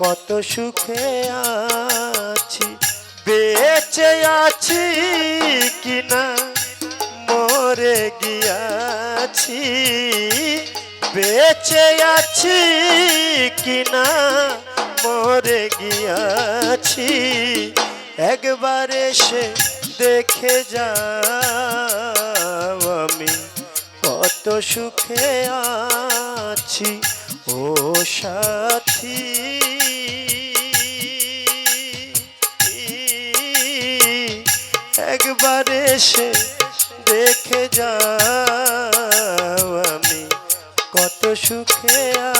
কত সুখে আছি, বেঁচে আছি কিনা, মরে গিয়াছি, বেঁচে আছি কিনা, মরে গিয়াছি। একবার এসে দেখে যাও আমি, কত সুখে আছি, ও সাথী। একবার এসে দেখে যাও আমি কত সুখে আছি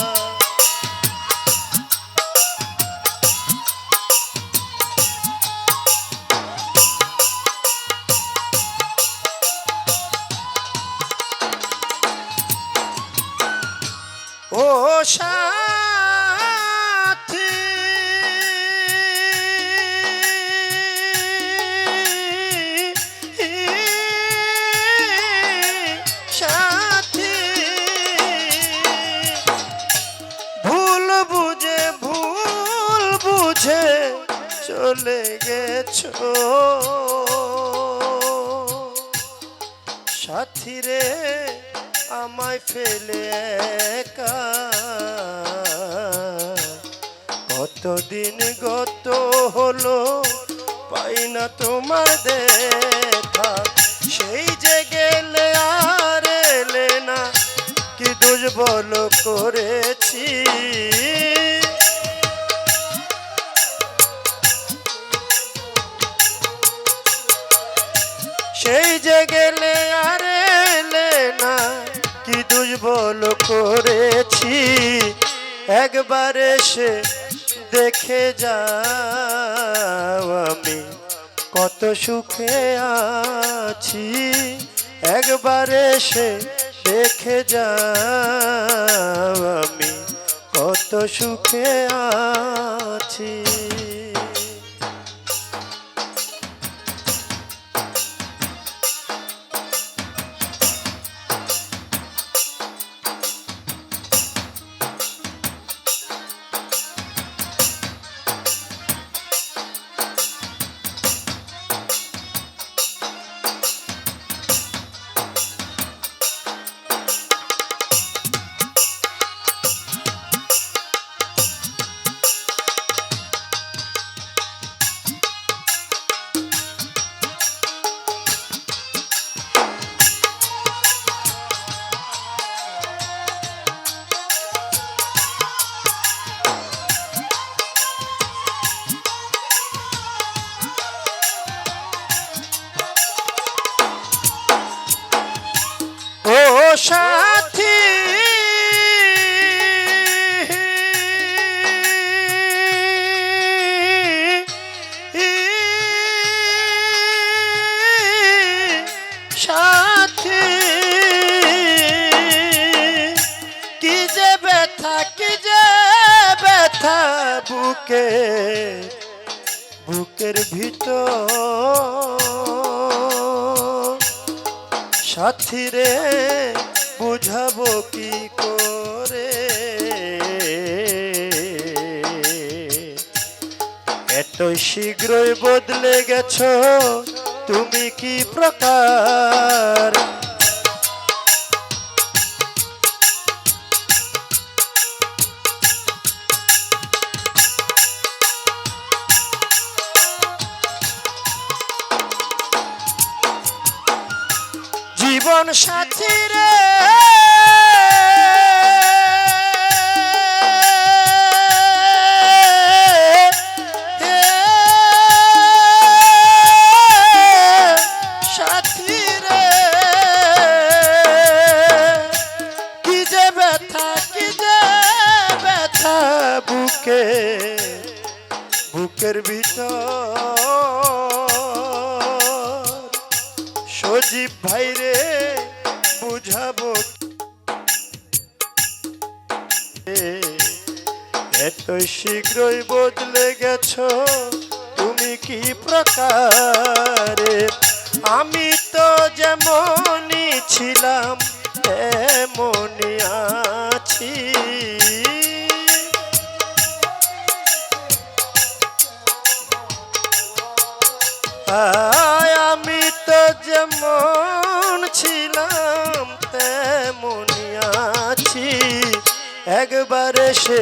একা। কতদিন গত হলো পাই না তোমার দেখা। সেই যে গেলে আর এলে না, কি দুর্বল করেছি। সেই যে গেলে আর কি করেছি, একবার এসে দেখে যাও আমি কত সুখে আছি। একবার এসে দেখে যাও আমি কত সুখে আছি। ব্যথা বুকে, বুকের ভিতর। সাথী রে বুঝাবো কি করে? এত শীঘ্রই বদলে গেছো, তুমি কি প্রকার সাথী রে। বুকে। বুকের ভিতর। সজীব ভাই এত শীঘ্রই বদলে গেছ। তুমি কি প্রকারে? আমি তো যেমনই ছিলাম, তেমনই আছি। আমি তো যেমন ছিলাম, তেমনই আছি। একবার এসে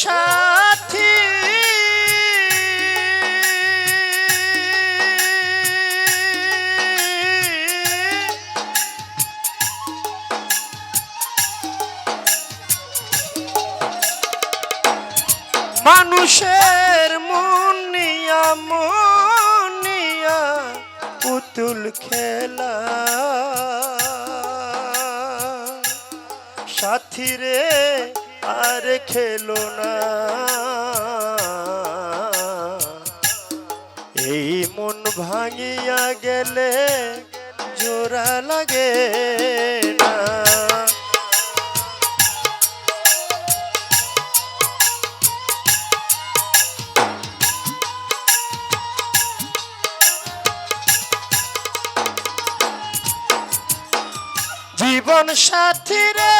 সাথী। মানুষের মন নিয়া মন নিয়া পুতুল খেলা। সাথী রে আর খেলো না। এই মন ভাঙিয়া গেলে জোড়া লাগে না। জীবন সাথী রে।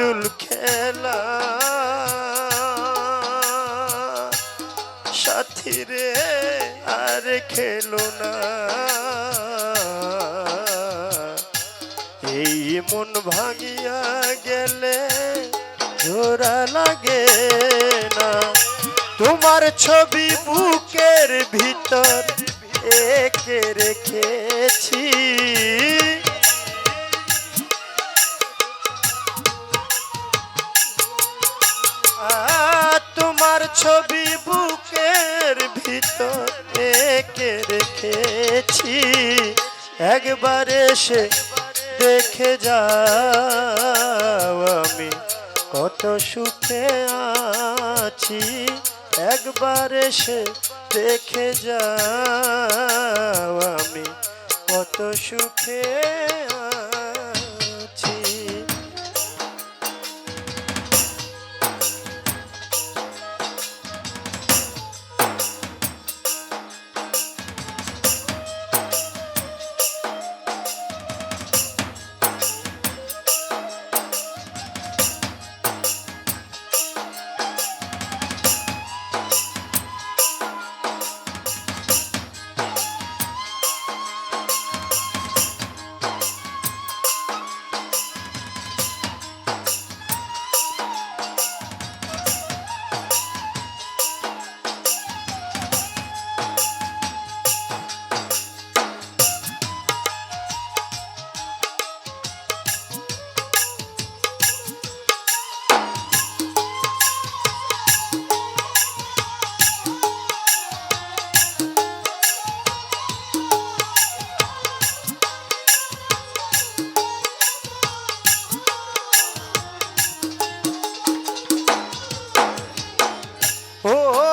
পুতুল খেলা। সাথী রে, আর খেলো না। এই মন ভাঙিয়া গেলে জোড়া লাগে না। তোমার ছবি বুকের ভিতর একে রেখেছি। তোমার ছবি বুকের ভিতর কে রেখেছি। একবার এসে দেখে যাও আমি কত সুখে আছি। একবার এসে দেখে যাও আমি কত সুখে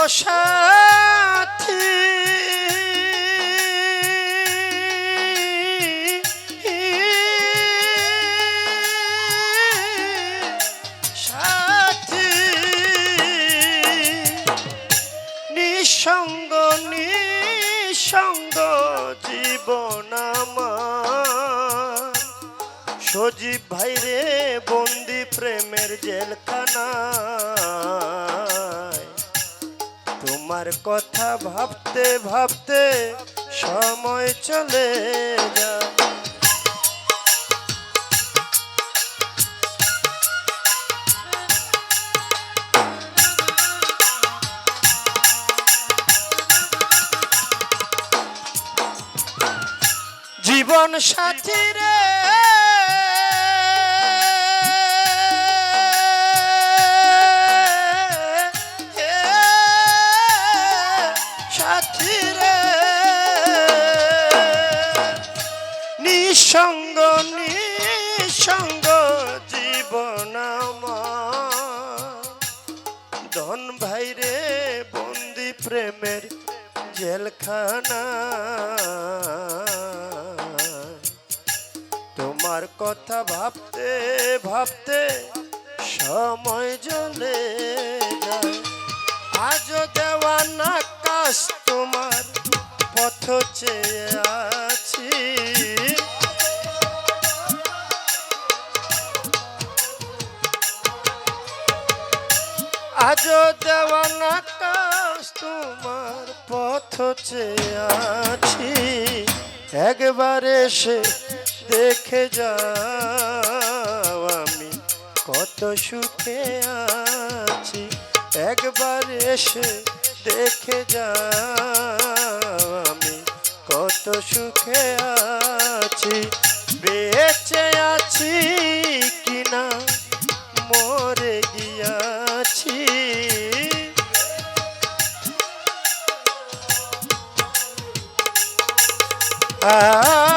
ও তোমার কথা ভাবতে ভাবতে সময় চলে যায়। জীবন সাথী ভাবতে সময় জলে যায়। আজও দেওয়া না কাশ তোমার পথ চেয়ে আছি। আজও দেওয়ানা কাশ তোমার পথ চেয়ে আছি। একবার এসে দেখে আমি কত সুখে আছি একবার এসে দেখে যাও আমি কত সুখে আছি। বেঁচে আছি কিনা মরে গিয়াছি। আ,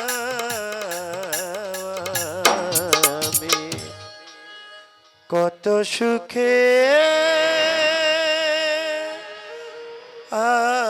এত সুখে আ